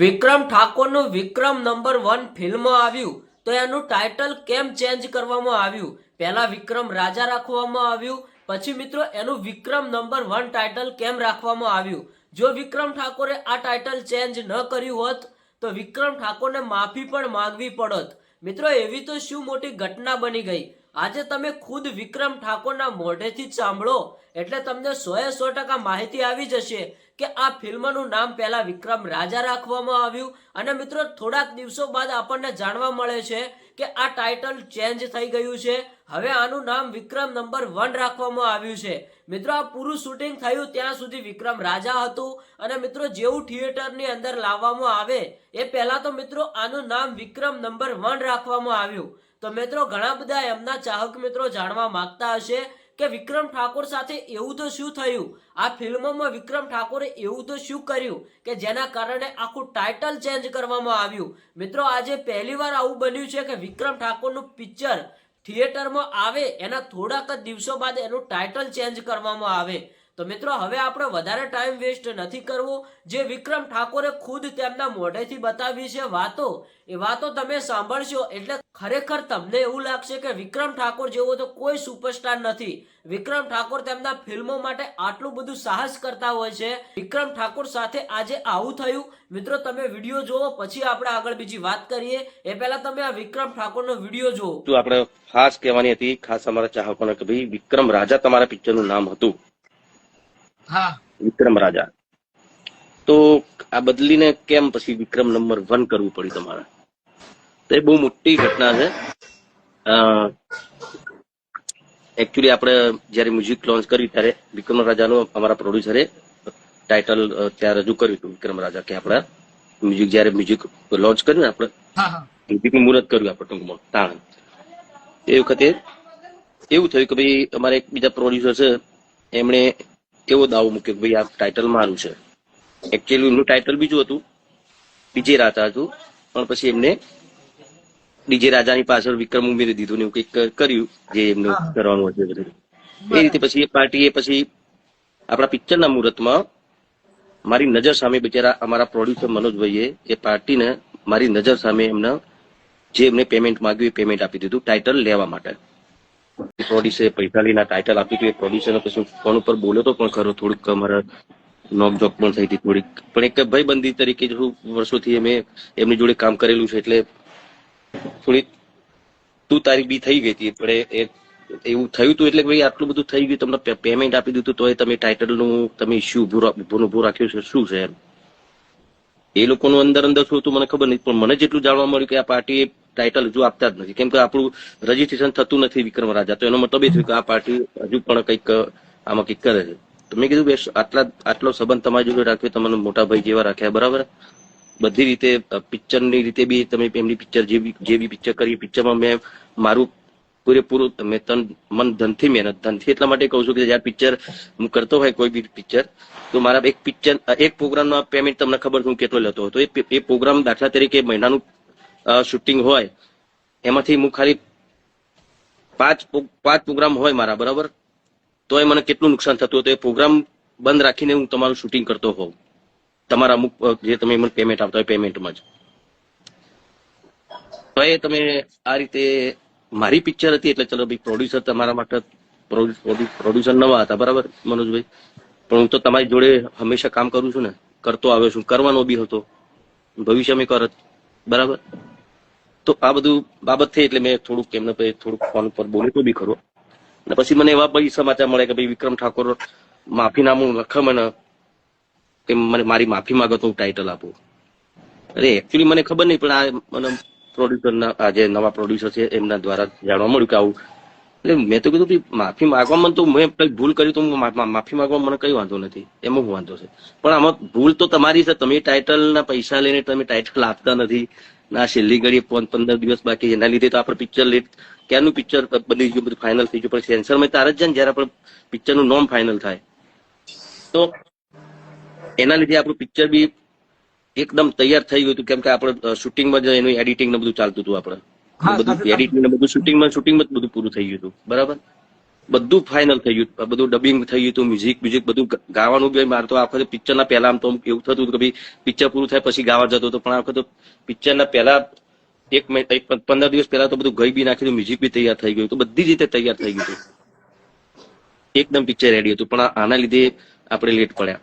વિક્રમ ઠાકોરનું Vikram number one film આવ્યું તો એનું ટાઇટલ કેમ ચેન્જ કરવામાં આવ્યું? પહેલા વિક્રમ રાજા રાખવામાં આવ્યું, પછી મિત્રો એનું વિક્રમ નંબર વન ટાઇટલ કેમ રાખવામાં આવ્યું? જો વિક્રમ ઠાકોરે આ ટાઇટલ ચેન્જ ન કર્યું હોત, તો વિક્રમ ઠાકોરને માફી પણ માંગવી પડત. મિત્રો, એવી તો શું મોટી ઘટના બની ગઈ? આજે તમે ખુદ વિક્રમ ઠાકોરના મોઢેથી જ સાંભળો, એટલે તમને સોએ સો ટકા માહિતી આવી જશે કે આ ફિલ્મનું નામ પહેલા વિક્રમ રાજા રાખવામાં આવ્યું. અને મિત્રો, થોડાક દિવસો બાદ આપણને જાણવા મળે છે કે આ ટાઇટલ ચેન્જ થઈ ગયું છે. હવે આનું નામ વિક્રમ નંબર વન રાખવામાં આવ્યું છે. મિત્રો, આ પૂરું શૂટિંગ થયું ત્યાં સુધી વિક્રમ રાજા હતું. અને મિત્રો, જેવું થિયેટરની અંદર લાવવામાં આવે, એ પહેલા તો મિત્રો, આનું નામ વિક્રમ નંબર વન રાખવામાં આવ્યું. તો મિત્રો, ઘણા બધા એમના ચાહક મિત્રો જાણવા માંગતા હશે કે વિક્રમ ઠાકોર સાથે એવું તો શું થયું? આ ફિલ્મમાં વિક્રમ ઠાકોરે એવું તો શું કર્યું કે જેના કારણે આખું ટાઇટલ ચેન્જ કરવામાં આવ્યું? મિત્રો, આજે પહેલીવાર આવું બન્યું છે કે વિક્રમ ઠાકોરનું પિક્ચર થિયેટરમાં આવે, એના થોડાક જ દિવસો બાદ એનું ટાઇટલ ચેન્જ કરવામાં આવે. તો મિત્રો, હવે આપણે વધારે ટાઈમ વેસ્ટ નથી કરવો. જે વિક્રમ ઠાકોરે ખુદ તેમના મોઢેથી બતાવી છે વાતો, એ વાતો તમે સાંભળશો એટલે ખરેખર તમને એવું લાગશે કે વિક્રમ ઠાકોર જેવો તો કોઈ સુપરસ્ટાર નથી. વિક્રમ ઠાકોર તેમના ફિલ્મો માટે આટલું બધું સાહસ કરતા હોય છે. વિક્રમ ઠાકોર સાથે આજે આવું થયું. મિત્રો, તમે વીડિયો જોવો પછી આપણે આગળ બીજી વાત કરીએ. એ પહેલા તમે આ વિક્રમ ઠાકોરનો વીડિયો જોવો આપણે ખાસ કહેવાની હતી, ખાસ અમારા ચાહકોને કે ભાઈ, વિક્રમ રાજા તમારા પિક્ચરનું નામ હતું. વિક્રમ રાજા તો આ બદલીને કેમ પછી વિક્રમ નંબર વન કરવું પડ્યું તમારે? તો એ બહુ મોટી ઘટના છે. એકચ્યુઅલી આપણે જયારે મ્યુઝિક લોન્ચ કર્યું ત્યારે વિક્રમ રાજાનું અમારા પ્રોડ્યુસરે ટાઇટલ ત્યાં રજૂ કર્યું હતું વિક્રમ રાજા કે આપણા મ્યુઝિક જયારે મ્યુઝિક લોન્ચ કર્યું ને આપણે મ્યુઝિકનું મુહૂર્ત કર્યું આપણે ટૂંકમાં તાણ. એ વખતે એવું થયું કે ભાઈ અમારે એક બીજા પ્રોડ્યુસર છે એમણે એવો દાવો મૂક્યો કે ભાઈ આ ટાઇટલ મારું છે? એકચ્યુઅલી એમનું ટાઇટલ બીજું હતું. ડીજે રાજા હતું. પણ પછી એમને ડીજે રાજાની પાછળ વિક્રમ ઉમેરી દીધું ને એવું કંઈક કર્યું જે એમને કરવાનું હતું એ બધું. એ રીતે પછી એ પાર્ટીએ પછી આપણા પિક્ચરના મુહૂર્તમાં મારી નજર સામે બિચારા અમારા પ્રોડ્યુસર મનોજભાઈએ એ પાર્ટીને મારી નજર સામે એમને જે એમને પેમેન્ટ માંગ્યું એ પેમેન્ટ આપી દીધું ટાઇટલ લેવા માટે. પૈસા લઈને ટાઇટલ આપ્યું હતું. એ પ્રોડ્યુસરને પછી ફોન ઉપર બોલ્યો તો પણ ખરો થોડુંક અમારા નોકઝોક પણ થઈ હતી થોડીક. પણ એક ભાઈબંધી તરીકે જો વર્ષોથી અમે એમની જોડે કામ કરેલું છે એટલે થોડી તું તારી બી થઈ ગઈ હતી. પણ એ- એ, એવું થયું હતું એટલે ભાઈ આટલું બધું થઈ ગયું, તમને પેમેન્ટ આપી દીધું તોય તમે ટાઇટલનું તમે ઇસ્યુ ઊભો ઊભો રાખ્યો છે. શું છે એમ? એ લોકોનું અંદર અંદર શું હતું મને ખબર નહીં, પણ મને જેટલું જાણવા મળ્યું કે આ પાર્ટી ટાઇટલ હજુ આપતા જ નથી. કેમ કે આપણું રજીસ્ટ્રેશન થતું નથી વિક્રમ રાજા તો એનો મતલબ એ થયો કે આ પાર્ટી હજુ પણ કંઈક, આમાં કંઈક કરે છે. તો મેં કીધું બેસ આટલા, આટલો સંબંધ તમારી જોડે રાખ્યો તમને મોટા ભાઈ જેવા રાખ્યા, બરાબર? બધી રીતે પિક્ચરની રીતે બી તમે એમની પિક્ચર જેવી જેવી પિક્ચર કરી, પિક્ચરમાં મેં મારું પૂરેપૂરું, મેં તન, મન ધનથી મહેનત, ધનથી એટલા માટે કહું છું કે જ્યારે પિક્ચર હું કરતો હોય, કોઈ બી પિક્ચર, તો મારા એક પિક્ચર એક પ્રોગ્રામનો પેમેન્ટ તમને ખબર હું કેટલો લેતો હતો. એ પ્રોગ્રામ દાખલા તરીકે મહિનાનું શૂટિંગ હોય, એમાંથી હું ખાલી પાંચ પાંચ પ્રોગ્રામ હોય મારા, બરાબર? તો એ મને કેટલું નુકસાન થતું હતું એ પ્રોગ્રામ બંધ રાખીને હું તમારું શૂટિંગ કરતો હોઉં. તમારા અમુક જે તમે મને પેમેન્ટ આપતા હોય પેમેન્ટમાં જ. તો એ તમે આ રીતે, મારી પિક્ચર હતી એટલે ચલો ભાઈ પ્રોડ્યુસર તમારા માટે પ્રોડ્યુસર નવા હતા, બરાબર, મનોજભાઈ? પણ હું તો તમારી જોડે હંમેશા કામ કરું છું ને, કરતો આવ્યો છું, કરવાનો બી હતો. ભવિષ્યમાં કરત, બરાબર? તો આ બધું બાબત થઈ એટલે મેં થોડુંક એમને પછી થોડુંક ફોન પર બોલ્યો તો બી ખરો. અને પછી મને એવા ભાઈ સમાચાર મળે કે ભાઈ વિક્રમ ઠાકોર માફીનામું લખે મને, કે મને મારી માફી માંગો તો હું ટાઇટલ આપું. અરે એકચ્યુઅલી મને ખબર નહીં, પણ આ મને પ્રોડ્યુસરના આ જે નવા પ્રોડ્યુસર છે, એમના દ્વારા જાણવા મળ્યું કે આવું. એટલે મેં તો કીધું કે માફી માગવામાં તો મેં કઈ ભૂલ કરી તો માફી માગવામાં મને કઈ વાંધો નથી. એમાં હું વાંધો છે. પણ આમાં ભૂલ તો તમારી છે. તમે ટાઇટલના પૈસા લઈને તમે ટાઇટલ આપતા નથી. ના છેલ્લી ઘડી પંદર દિવસ બાકી એના લીધે તો આપણે પિક્ચર લેટ ક્યાંનું પિક્ચર બની ગયું બધું ફાઇનલ થઈ ગયું. પણ સેન્સરમાં તારે જ જાય જયારે આપણે પિક્ચરનું નોમ ફાઇનલ થાય. તો એના લીધે આપણું પિક્ચર બી એકદમ તૈયાર થઈ ગયું હતું. કેમ કે આપણે શૂટિંગમાં જ એનું એડિટિંગ ને બધું ચાલતું હતું આપણે. બધું એડિટિંગ ને બધું શૂટિંગમાં શૂટિંગમાં જ બધું પૂરું થઈ ગયું હતું. બરાબર? બધું ફાઇનલ થઈ ગયું. બધું ડબિંગ થઈ ગયું મ્યુઝિક મ્યુઝિક બધું ગાવાનું બી મારે તો આ વખતે પિક્ચરના પહેલા આમ તો એવું થતું હતું કે ભાઈ પિક્ચર પૂરું થાય પછી ગાવા જતો હતો. પણ આ વખતે પિક્ચરના પહેલા એક એક પંદર દિવસ પહેલા તો બધું ગઈ બી નાખ્યું મ્યુઝિક બી તૈયાર થઈ ગયું તો બધી રીતે તૈયાર થઈ ગયું હતું. એકદમ પિક્ચર રેડી હતું. પણ આના લીધે આપણે લેટ પડ્યા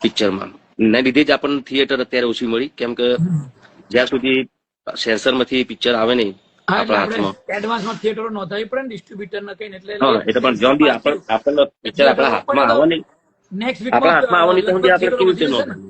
પિક્ચરમાં એના લીધે જ આપણને થિયેટર અત્યારે ઓછી મળી. કેમ કે જ્યાં સુધી સેન્સરમાંથી પિક્ચર આવે નહીં એડવાન્સમાં થિયેટરો નોંધાવી પડે ને ડિસ્ટ્રીબ્યુટર ને કહીને એટલે એટલે પણ જ્યાં બી આપણને પિક્ચર આપણા હાથમાં આવે નહીં નેક્સ્ટ આપણા હાથમાં આવવાની તો આપણે કેવી રીતે વીકમાં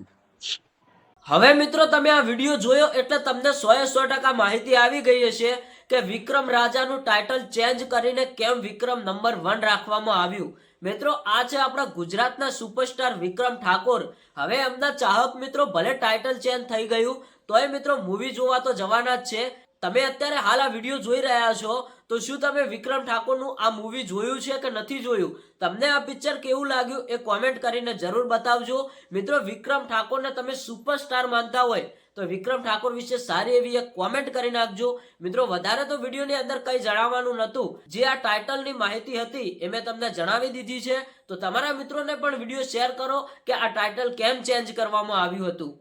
હવે મિત્રો તમે આ વીડિયો જોયો એટલે તમને સો સો ટકા માહિતી આવી ગઈ હશે કે વિક્રમ રાજાનું ટાઇટલ ચેન્જ કરીને કેમ વિક્રમ નંબર વન રાખવામાં આવ્યું. મિત્રો આ છે આપણા ગુજરાતના સુપરસ્ટાર વિક્રમ ઠાકોર. હવે એમના ચાહક મિત્રો ભલે ટાઇટલ ચેન્જ થઈ ગયું તોય મિત્રો મૂવી જોવા તો જવાના જ છે. તમે અત્યારે હાલ આ વીડિયો જોઈ રહ્યા છો, તો શું તમે વિક્રમ ઠાકોરનું આ મૂવી જોયું છે કે નથી જોયું? તમને આ પિક્ચર કેવું લાગ્યું એ કોમેન્ટ કરીને જરૂર બતાવજો. મિત્રો, વિક્રમ ઠાકોરને તમે સુપરસ્ટાર માનતા હોય, તો વિક્રમ ઠાકોર વિશે સારી એવી એક કોમેન્ટ કરી નાખજો. મિત્રો, વધારે તો વિડીયોની અંદર કંઈ જણાવવાનું નહોતું. જે આ ટાઇટલની માહિતી હતી એ મેં તમને જણાવી દીધી છે. તો તમારા મિત્રોને પણ વીડિયો શેર કરો કે આ ટાઇટલ કેમ ચેન્જ કરવામાં આવ્યું હતું.